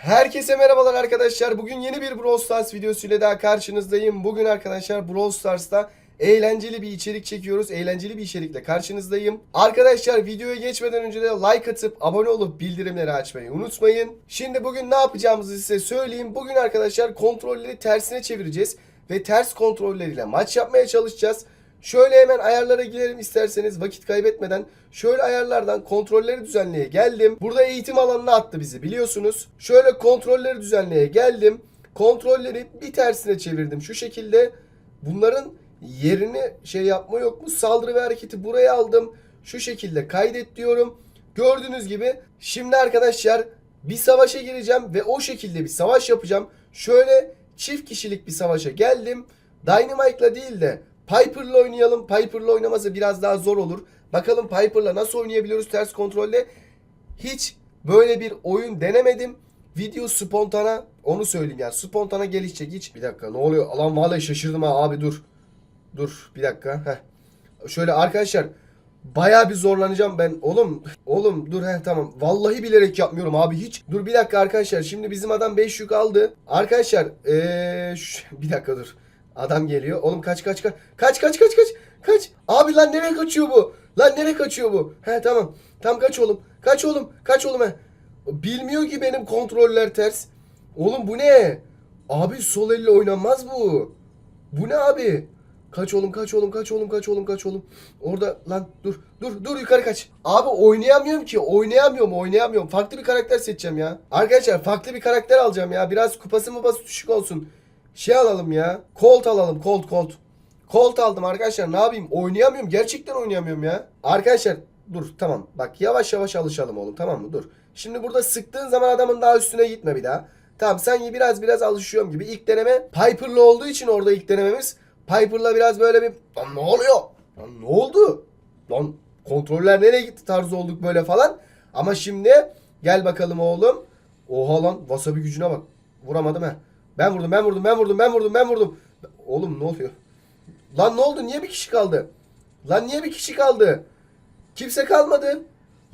Herkese merhabalar arkadaşlar. Bugün yeni bir Brawl Stars videosuyla daha karşınızdayım. Bugün arkadaşlar Brawl Stars'ta eğlenceli bir içerik çekiyoruz. Eğlenceli bir içerikle karşınızdayım. Arkadaşlar videoya geçmeden önce de like atıp abone olup bildirimleri açmayı unutmayın. Şimdi bugün ne yapacağımızı size söyleyeyim. Bugün arkadaşlar kontrolleri tersine çevireceğiz ve ters kontrolleriyle maç yapmaya çalışacağız. Şöyle hemen ayarlara girelim isterseniz vakit kaybetmeden. Şöyle ayarlardan kontrolleri düzenleye geldim. Burada eğitim alanına attı bizi biliyorsunuz. Şöyle kontrolleri düzenleye geldim. Kontrolleri bir tersine çevirdim şu şekilde. Bunların yerini şey yapma yok mu? Saldırı ve hareketi buraya aldım. Şu şekilde kaydet diyorum. Gördüğünüz gibi şimdi arkadaşlar bir savaşa gireceğim ve o şekilde bir savaş yapacağım. Şöyle çift kişilik bir savaşa geldim. Dynamite'la değil de Piper'la oynayalım. Piper'la oynaması biraz daha zor olur. Bakalım Piper'la nasıl oynayabiliyoruz ters kontrolle. Hiç böyle bir oyun denemedim. Video spontana onu söyleyeyim yani spontana gelişecek hiç. Bir dakika ne oluyor? Alan vallahi şaşırdım ha abi dur. Dur bir dakika. Heh. Şöyle arkadaşlar Bayağı bir zorlanacağım ben. Oğlum, oğlum dur he tamam. Vallahi bilerek yapmıyorum abi hiç. Dur bir dakika arkadaşlar. Şimdi bizim adam 5 yük aldı. Arkadaşlar ee, şu- bir dakika dur. Adam geliyor. Oğlum kaç kaç kaç. Kaç kaç kaç kaç. Kaç. Abi lan nereye kaçıyor bu? Lan nereye kaçıyor bu? He tamam. Tam kaç oğlum. Kaç oğlum. Kaç oğlum he. Bilmiyor ki benim kontroller ters. Oğlum bu ne? Abi sol elle oynanmaz bu. Bu ne abi? Kaç oğlum kaç oğlum kaç oğlum kaç oğlum kaç oğlum. Orada lan dur dur dur yukarı kaç. Abi oynayamıyorum ki oynayamıyorum oynayamıyorum. Farklı bir karakter seçeceğim ya. Arkadaşlar farklı bir karakter alacağım ya. Biraz kupası mupası düşük olsun. Şey alalım ya. Colt alalım Colt Colt. Colt aldım arkadaşlar ne yapayım oynayamıyorum gerçekten oynayamıyorum ya. Arkadaşlar dur tamam bak yavaş yavaş alışalım oğlum tamam mı dur. Şimdi burada sıktığın zaman adamın daha üstüne gitme bir daha. Tamam sen biraz biraz alışıyorum gibi. İlk deneme Piper'lı olduğu için orada ilk denememiz. Piper'la biraz böyle bir lan ne oluyor? Lan ne oldu? Lan kontroller nereye gitti tarzı olduk böyle falan. Ama şimdi gel bakalım oğlum. Oha lan wasabi gücüne bak. Vuramadım he. Ben vurdum ben vurdum ben vurdum ben vurdum ben vurdum. Oğlum ne oluyor? Lan ne oldu? Niye bir kişi kaldı? Lan niye bir kişi kaldı? Kimse kalmadı.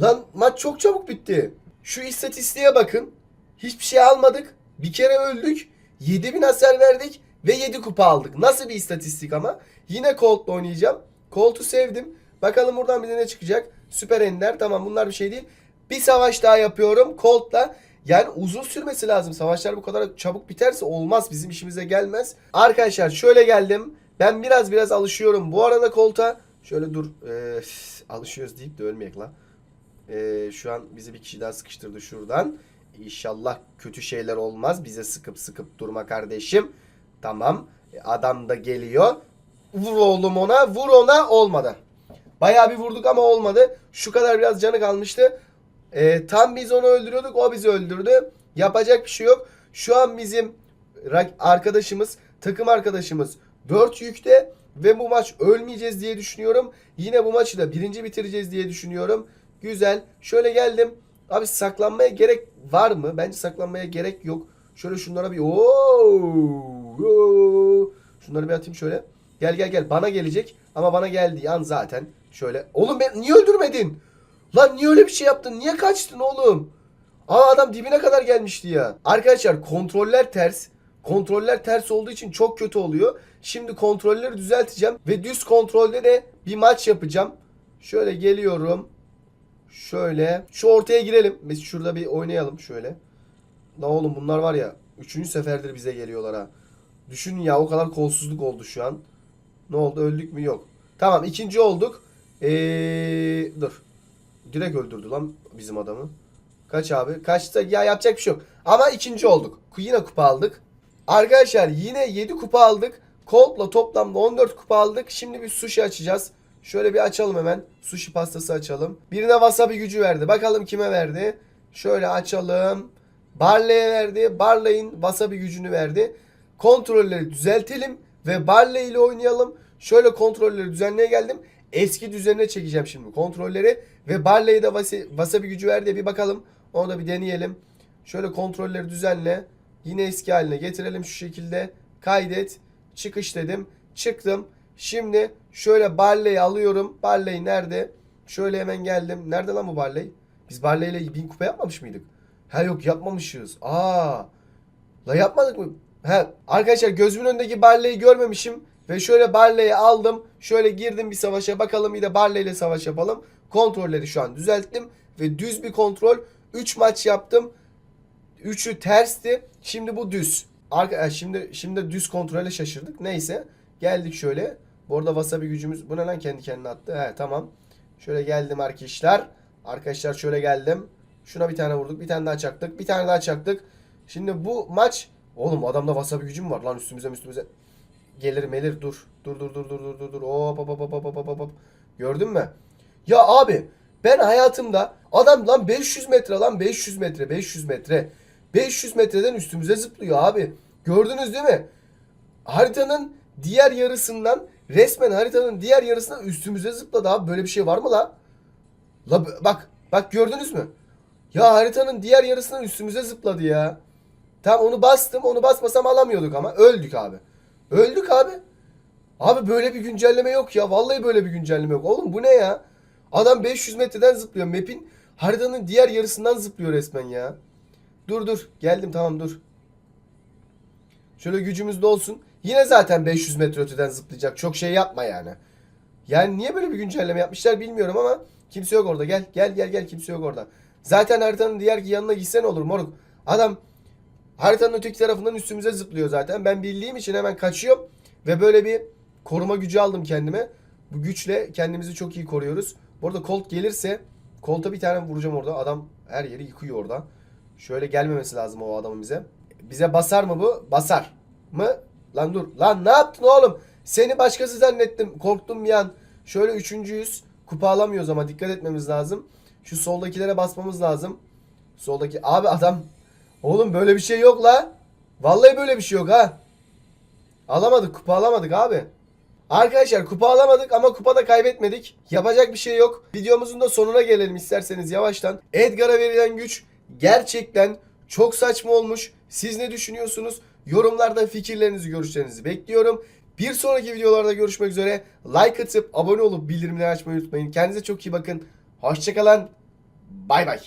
Lan maç çok çabuk bitti. Şu istatistiğe bakın. Hiçbir şey almadık. Bir kere öldük. 7000 hasar verdik ve 7 kupa aldık. Nasıl bir istatistik ama? Yine Colt'la oynayacağım. Colt'u sevdim. Bakalım buradan bir de ne çıkacak? Süper Ender. Tamam bunlar bir şey değil. Bir savaş daha yapıyorum Colt'la. Yani uzun sürmesi lazım. Savaşlar bu kadar çabuk biterse olmaz. Bizim işimize gelmez. Arkadaşlar şöyle geldim. Ben biraz biraz alışıyorum. Bu arada Colt'a şöyle dur. Ee, alışıyoruz deyip de ölmeyek la. Ee, şu an bizi bir kişi daha sıkıştırdı şuradan. İnşallah kötü şeyler olmaz. Bize sıkıp sıkıp durma kardeşim. Tamam. E, Adam da geliyor. Vur oğlum ona. Vur ona. Olmadı. Bayağı bir vurduk ama olmadı. Şu kadar biraz canı kalmıştı. E, tam biz onu öldürüyorduk. O bizi öldürdü. Yapacak bir şey yok. Şu an bizim arkadaşımız, takım arkadaşımız 4 yükte ve bu maç ölmeyeceğiz diye düşünüyorum. Yine bu maçı da birinci bitireceğiz diye düşünüyorum. Güzel. Şöyle geldim. Abi saklanmaya gerek var mı? Bence saklanmaya gerek yok. Şöyle şunlara bir Oo! Oo! Şunları bir atayım şöyle. Gel gel gel. Bana gelecek. Ama bana geldiği an zaten şöyle. Oğlum ben niye öldürmedin? Lan niye öyle bir şey yaptın? Niye kaçtın oğlum? Aa adam dibine kadar gelmişti ya. Arkadaşlar kontroller ters. Kontroller ters olduğu için çok kötü oluyor. Şimdi kontrolleri düzelteceğim. Ve düz kontrolde de bir maç yapacağım. Şöyle geliyorum. Şöyle. Şu ortaya girelim. Biz şurada bir oynayalım şöyle. La oğlum bunlar var ya. Üçüncü seferdir bize geliyorlar ha. Düşünün ya o kadar kolsuzluk oldu şu an. Ne oldu öldük mü yok. Tamam ikinci olduk. Ee, dur. Direkt öldürdü lan bizim adamı. Kaç abi? Kaçta? Ya yapacak bir şey yok. Ama ikinci olduk. Yine kupa aldık. Arkadaşlar yine 7 kupa aldık. Colt'la toplamda 14 kupa aldık. Şimdi bir sushi açacağız. Şöyle bir açalım hemen. Sushi pastası açalım. Birine wasabi gücü verdi. Bakalım kime verdi. Şöyle açalım. Barley'e verdi. Barley'in wasabi gücünü verdi. Kontrolleri düzeltelim ve Barley ile oynayalım. Şöyle kontrolleri düzenleye geldim. Eski düzenine çekeceğim şimdi kontrolleri ve Barley'e de wasabi gücü verdi. Bir bakalım. Onu da bir deneyelim. Şöyle kontrolleri düzenle. Yine eski haline getirelim şu şekilde. Kaydet. Çıkış dedim. Çıktım. Şimdi şöyle Barley'i alıyorum. Barley nerede? Şöyle hemen geldim. Nerede lan bu Barley? Biz Barley ile 1000 kupa yapmamış mıydık? Ha yok yapmamışız. Aa. La yapmadık mı? He arkadaşlar gözümün önündeki Barley'i görmemişim. Ve şöyle Barley'i aldım. Şöyle girdim bir savaşa bakalım. Bir de Barley ile savaş yapalım. Kontrolleri şu an düzelttim. Ve düz bir kontrol. 3 maç yaptım. 3'ü tersti. Şimdi bu düz. Arka, e, şimdi şimdi düz kontrole şaşırdık. Neyse. Geldik şöyle. Bu arada wasabi gücümüz. Bu ne lan kendi kendine attı. He tamam. Şöyle geldim arkadaşlar. Arkadaşlar şöyle geldim. Şuna bir tane vurduk. Bir tane daha çaktık. Bir tane daha çaktık. Şimdi bu maç Oğlum adamda wasabi gücüm var lan üstümüze üstümüze. Gelir melir dur. Dur dur dur dur dur dur dur. Hop hop hop hop hop hop. Gördün mü? Ya abi ben hayatımda adam lan 500 metre lan 500 metre 500 metre. 500 metreden üstümüze zıplıyor abi. Gördünüz değil mi? Haritanın diğer yarısından resmen haritanın diğer yarısından üstümüze zıpladı abi. Böyle bir şey var mı la? La bak bak gördünüz mü? Ya haritanın diğer yarısından üstümüze zıpladı ya. Tamam onu bastım. Onu basmasam alamıyorduk ama. Öldük abi. Öldük abi. Abi böyle bir güncelleme yok ya. Vallahi böyle bir güncelleme yok. Oğlum bu ne ya? Adam 500 metreden zıplıyor. Map'in haritanın diğer yarısından zıplıyor resmen ya. Dur dur. Geldim tamam dur. Şöyle gücümüz de olsun. Yine zaten 500 metre öteden zıplayacak. Çok şey yapma yani. Yani niye böyle bir güncelleme yapmışlar bilmiyorum ama kimse yok orada. Gel gel gel gel kimse yok orada. Zaten haritanın diğer yanına gitsen olur moruk. Adam haritanın öteki tarafından üstümüze zıplıyor zaten. Ben bildiğim için hemen kaçıyorum ve böyle bir koruma gücü aldım kendime. Bu güçle kendimizi çok iyi koruyoruz. Bu arada Colt gelirse Colt'a bir tane vuracağım orada. Adam her yeri yıkıyor orada. Şöyle gelmemesi lazım o adamın bize. Bize basar mı bu? Basar mı? Lan dur. Lan ne yaptın oğlum? Seni başkası zannettim. Korktum bir an. Şöyle üçüncüyüz. Kupa alamıyoruz ama dikkat etmemiz lazım. Şu soldakilere basmamız lazım. Soldaki abi adam Oğlum böyle bir şey yok la. Vallahi böyle bir şey yok ha. Alamadık kupa alamadık abi. Arkadaşlar kupa alamadık ama kupada kaybetmedik. Yapacak bir şey yok. Videomuzun da sonuna gelelim isterseniz yavaştan. Edgar'a verilen güç gerçekten çok saçma olmuş. Siz ne düşünüyorsunuz? Yorumlarda fikirlerinizi, görüşlerinizi bekliyorum. Bir sonraki videolarda görüşmek üzere. Like atıp abone olup bildirimleri açmayı unutmayın. Kendinize çok iyi bakın. Hoşçakalın. Bay bay.